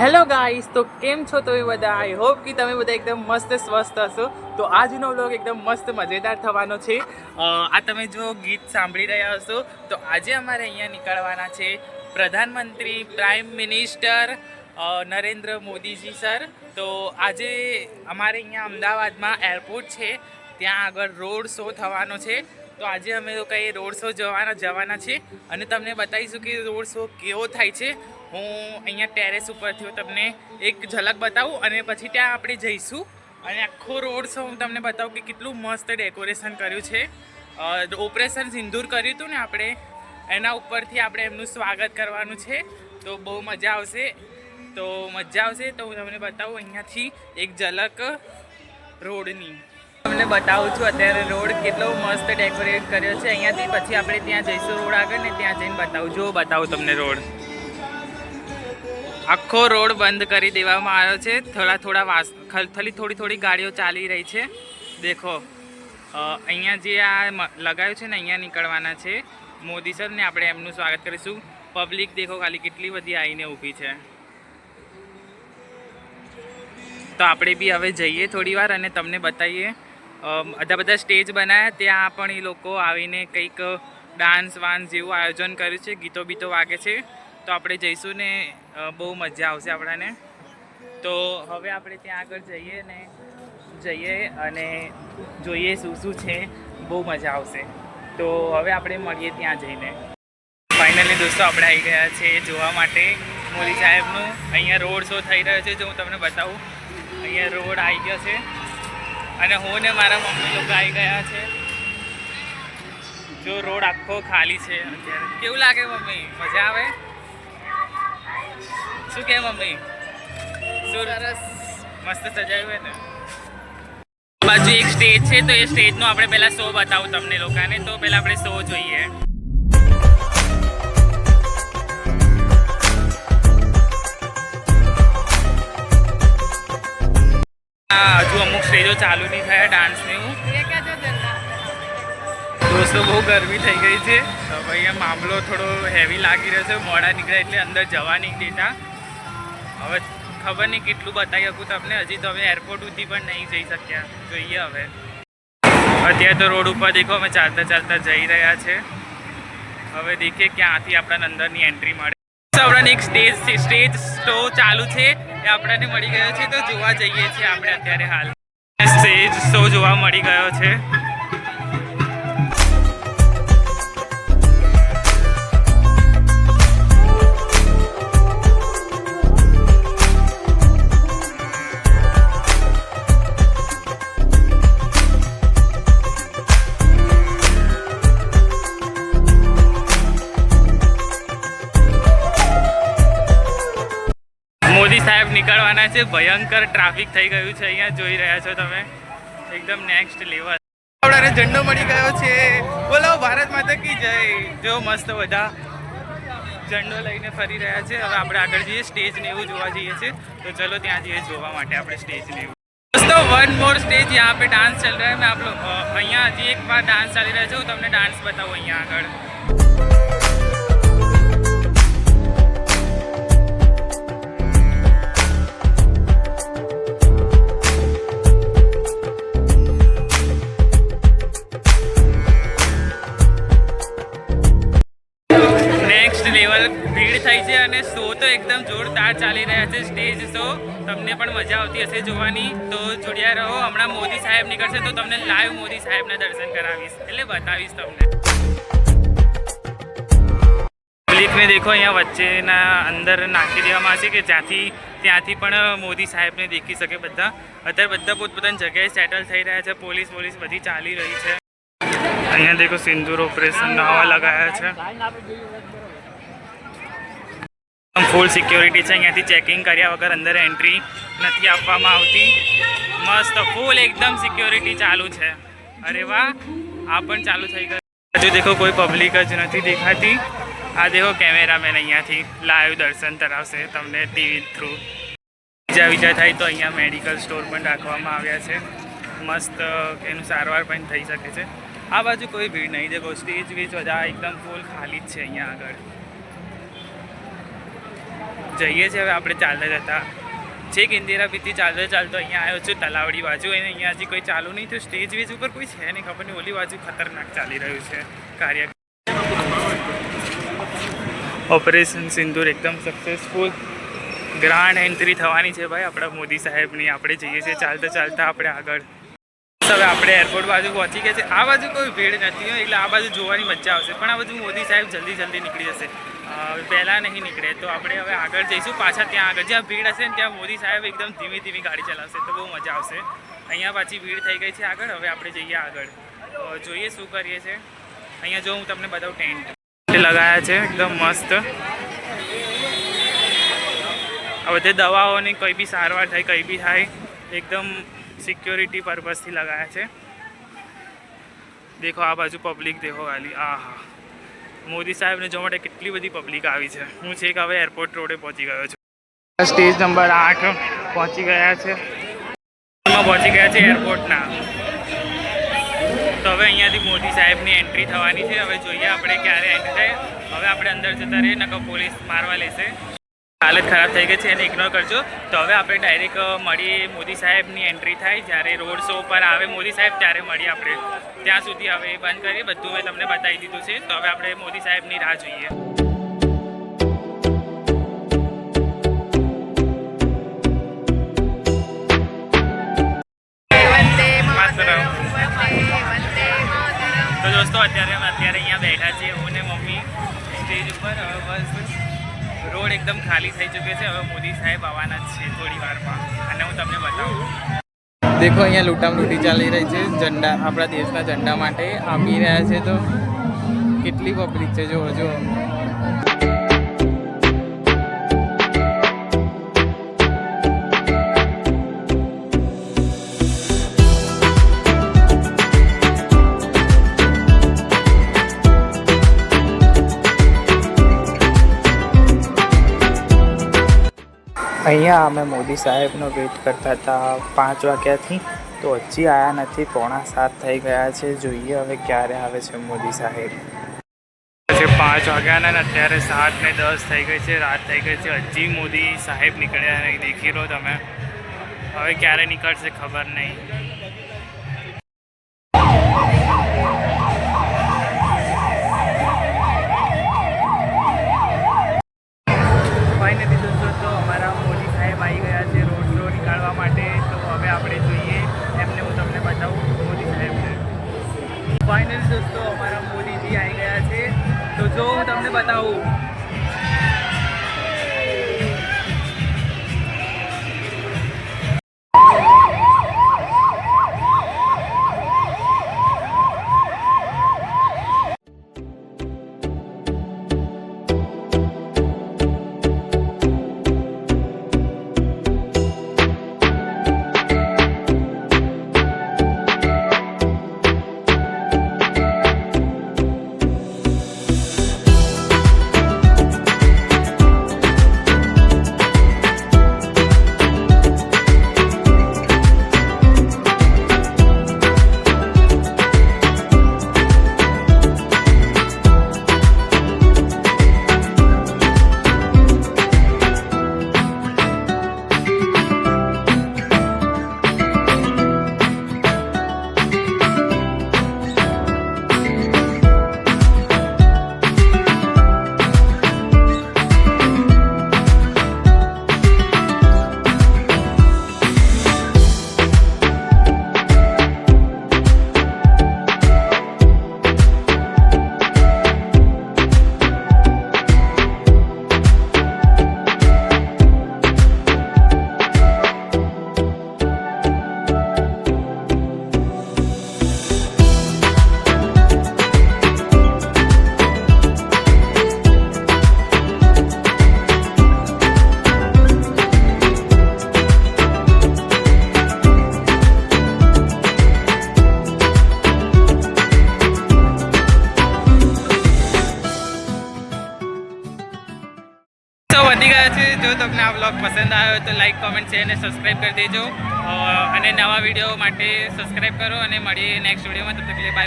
Hello guys તો કેમ છો તમે બધા? આઈ હોપ કે તમે બધા એકદમ મસ્ત સ્વસ્થ હશો. તો આજનો વ્લોગ એકદમ મસ્ત, મજેદાર થવાનો છે. આ તમે જો ગીત સાંભળી રહ્યા હશો, તો આજે અમારે અહીંયા નીકળવાના છે પ્રધાનમંત્રી prime minister Narendra Modi ji sir. તો આજે અમારે અહીંયા અમદાવાદમાં એરપોર્ટ છે. ત્યાં આગળ રોડ શો થવાનો છે. તો આજે અમે લોકો રોડ શો જવાના જવાના છે. અને તમને બતાવીશું કે રોડ શો કેવો થાય છે. હું અહીંયા ટેરેસ ઉપરથી હું તમને એક ઝલક બતાવું અને પછી ત્યાં આપણે જઈશું. અને આખો રોડ શો હું તમને બતાવું કે કેટલું મસ્ત ડેકોરેશન કર્યું છે. ઓપરેશન સિંદૂર કર્યું હતું ને આપણે, એના ઉપરથી આપણે એમનું સ્વાગત કરવાનું છે. તો બહુ મજા આવશે. તો મજા આવશે તો હું તમને બતાવું અહીંયાથી એક ઝલક રોડની. તમને બતાવું છું અત્યારે રોડ કેટલો મસ્ત ડેકોરેટ કર્યો છે. અહીંયાથી પછી આપણે ત્યાં જઈશું રોડ આગળ ને ત્યાં જઈને બતાવું. જો બતાવું તમને રોડ. આખો રોડ બંધ કરી દેવામાં આવ્યો છે. થોડા થોડા વાસ ખાલી થોડી થોડી ગાડીઓ ચાલી રહી છે. દેખો અહીંયા જે આ લગાવ્યું છે ને, અહીંયા નીકળવાના છે. મોદી સર ને આપણે એમનું સ્વાગત કરીશું. પબ્લિક દેખો ખાલી કેટલી બધી આવીને ઊભી છે. તો આપણે બી હવે જઈએ થોડી વાર અને તમને બતાવીએ. બધા બધા સ્ટેજ બનાવ્યા ત્યાં પણ એ લોકો આવીને કંઈક ડાન્સ વાન્સ જેવું આયોજન કર્યું છે. ગીતો બીતો વાગે છે. તો આપણે જઈશું ને બહુ મજા આવશે આપણાને. તો હવે આપણે ત્યાં આગળ જઈએ ને, જઈએ અને જોઈએ શું શું છે. બહુ મજા આવશે. તો હવે આપણે મળીએ ત્યાં જઈને. ફાઇનલી દોસ્તો આપણે આવી ગયા છે જોવા માટે. મોદી સાહેબનું અહીંયા રોડ શો થઈ રહ્યો છે, જો હું તમને બતાવું. અહીંયા રોડ આવી ગયો છે. અને હું ને મારા મમ્મી લોકો આવી ગયા છે. જો રોડ આખો ખાલી છે અત્યારે. કેવું લાગે મમ્મી? મજા આવે? શું કે મમ્મી? શું સરસ. મસ્ત સજાયું હોય ને? બાજુ એક સ્ટેજ છે તો એ સ્ટેજનો આપણે પહેલાં શો બતાવું તમને લોકોને. તો પહેલાં આપણે શો જોઈએ. હા હજુ અમુક સ્ટેજો ચાલુ નહીં થયા ડાન્સની દોસ્તો બહુ ગરમી થઈ ગઈ છે. તો ભાઈ મામલો થોડો હેવી લાગી રહ્યો છે. મોડા નીકળ્યા એટલે અંદર જવા નહીં દેતા હવે ખબર નહીં કેટલું બતાવી શકું તમને. હજી તો હવે એરપોર્ટ સુધી પણ નહીં જઈ શક્યા. જોઈએ હવે. અત્યારે તો રોડ ઉપર દેખો, અમે ચાલતા ચાલતા જઈ રહ્યા છે. હવે દેખીએ ક્યાંથી આપણને અંદરની એન્ટ્રી મળે. આપણને એક સ્ટેજ સ્ટેજ શો ચાલુ છે. એ આપણને મળી ગયો છે. તો જોવા જઈએ છીએ આપણે અત્યારે હાલ. સ્ટેજ શો જોવા મળી ગયો છે. જવાના છે ભયંકર ટ્રાફિક થઈ ગયું છે, અહીંયા જોઈ રહ્યા છો તમે. એકદમ નેક્સ્ટ લેવલ આપણાને ઝંડો મળી ગયો છે. બોલો ભારત માતા કી જય. જો મસ્ત બધા ઝંડો લઈને ફરી રહ્યા છે. હવે આપણે આગળ જઈએ સ્ટેજ ને એવું જોવા જઈએ છીએ. તો ચલો ત્યાં જઈએ, જોવા માટે આપણે સ્ટેજ ને એવું. દોસ્તો વન મોર સ્ટેજ યહાં પે ડાન્સ ચાલ રહ્યા મેં આપણો અહીંયા હજી એક વાર ડાન્સ ચાલી રહ્યા છે. હું તમને ડાન્સ બતાવું અહીંયા આગળ. છે. તમને પણ મજા આવતી હશે જોવાની. તો જોડ્યા રહો. હમણાં મોદી સાહેબ નીકળશે તો તમને લાઈવ મોદી સાહેબના દર્શન કરાવીશ. એટલે બતાવીશ તમને. પબ્લિકને દેખો, અહીંયા વચ્ચેના અંદર નાખી દેવામાં આવશે કે જ્યાંથી, ત્યાંથી પણ મોદી સાહેબને દેખી શકે બધા. અત્યારે બધા પોતપોતાની જગ્યાએ સેટલ થઈ રહ્યા છે. પોલીસ પોલીસ બધી ચાલી રહી છે. અહીંયા દેખો, સિંદૂર ઓપરેશન નવા લગાયા છે. ફૂલ સિક્યોરિટી છે. અહીંયાથી ચેકિંગ કર્યા વગર અંદર એન્ટ્રી નથી આપવામાં આવતી. મસ્ત ફૂલ એકદમ સિક્યોરિટી ચાલુ છે. અરે વાહ, આ પણ ચાલુ થઈ ગયું. હજુ દેખો, કોઈ પબ્લિક જ નથી દેખાતી. આ દેખો કેમેરામેન અહીંયાથી લાઈવ દર્શન કરાવશે તમને ટીવી થ્રુ બીજા બીજા થાય તો અહીંયા મેડિકલ સ્ટોર પણ રાખવામાં આવ્યા છે. મસ્ત, એનું સારવાર પણ થઈ શકે છે. આ બાજુ કોઈ ભીડ નહીં. દેખો સ્ટેજ વેજ બધા એકદમ ફૂલ ખાલી જ છે અહીંયા આગળ. જઈએ છીએ હવે આપણે ચાલતા જતા. છેક ઇન્દિરાપીથી ચાલતો ચાલતો અહીંયા આવ્યો છું, તલાવડી બાજુ અને અહીંયા હજી કોઈ ચાલુ નહીં થયું. સ્ટેજ વેજ ઉપર કોઈ છે નહીં, ખબર નહીં. ઓલી બાજુ ખતરનાક ચાલી રહ્યું છે કાર્ય. ઓપરેશન સિંદૂર એકદમ સક્સેસફુલ ગ્રાન્ડ એન્ટ્રી થવાની છે ભાઈ આપણા મોદી સાહેબની. આપણે જઈએ છીએ ચાલતા ચાલતા આપણે આગળ. હવે આપણે એરપોર્ટ બાજુ પહોંચી ગયા છે આ બાજુ કોઈ ભીડ નથી હોય એટલે આ બાજુ જોવાની મજા આવશે. પણ આ બાજુ મોદી સાહેબ જલ્દી જલ્દી નીકળી જશે. પહેલાં નહીં નીકળે. તો આપણે હવે આગળ જઈશું પાછા ત્યાં આગળ જ્યાં ભીડ હશે ને ત્યાં મોદી સાહેબ એકદમ ધીમી ધીમી ગાડી ચલાવશે. તો બહુ મજા આવશે. અહીંયા પાછી ભીડ થઈ ગઈ છે આગળ. હવે આપણે જઈએ આગળ. જોઈએ શું કરીએ છીએ અહીંયા જો હું તમને બતાવું ટેન્ટ. લગાયા છે. એકદમ મસ્ત. આ બધે દવાઓની કંઈ બી સારવાર થાય, કંઈ બી થાય, એકદમ સિક્યોરિટી પર્પઝથી લગાયા છે. દેખો આ બાજુ પબ્લિક દેખો ખાલી. આ હા મોદી સાહેબને જોવા માટે કેટલી બધી પબ્લિક આવી છે. હું છેક હવે એરપોર્ટ રોડે પહોંચી ગયો છું. સ્ટેજ નંબર આઠ પહોંચી ગયા છે. પહોંચી ગયા છે એરપોર્ટના તો હવે અહીંયાથી મોદી સાહેબની એન્ટ્રી થવાની છે. હવે જોઈએ આપણે ક્યારે એન્ટ્રી થાય. હવે આપણે અંદર જતા રહીએ નકર પોલીસ મારવા લેશે. હાલત ખરાબ થઈ ગઈ છે એને ઇગ્નોર કરજો. તો હવે આપણે ડાયરેક્ટ મળીએ મોદી સાહેબની એન્ટ્રી થાય. જ્યારે રોડ શો પર આવે મોદી સાહેબ, ત્યારે મળીએ આપણે. ત્યાં સુધી હવે બંધ કરીએ બધું મેં તમને બતાવી દીધું છે. તો હવે આપણે મોદી સાહેબની રાહ જોઈએ. ખાલી થઈ ચૂક્યો છે. હવે મોદી સાહેબ આવવાના છે થોડી વારમાં. અને હું તમને બતાવું. દેખો, અહીંયા લૂંટામ લૂંટી ચાલી રહી છે. ઝંડા, આપણા દેશના ઝંડા માટે આપી રહ્યા છે તો કેટલી પબ્લિક છે? જો જો અહીંયા અમે મોદી સાહેબનો વેઇટ કરતા હતા પાંચ વાગ્યાથી. તો હજી આવ્યા નથી, પોણા સાત થઈ ગયા છે. જોઈએ હવે ક્યારે આવે છે મોદી સાહેબ. પછી પાંચ વાગ્યાના ને અત્યારે સાત ને દસ થઈ ગઈ છે, રાત થઈ ગઈ છે. હજી મોદી સાહેબ નીકળ્યા નહીં, દેખી લો તમે. હવે ક્યારે નીકળશે ખબર નહીં. તમને આ બ્લોગ પસંદ આવ્યો તો લાઈક કોમેન્ટ શેર અને સબસ્ક્રાઈબ કરી દેજો. અને નવા વીડિયો માટે સબસ્ક્રાઈબ કરો અને મળીએ નેક્સ્ટ વિડીયોમાં તો તકલીફ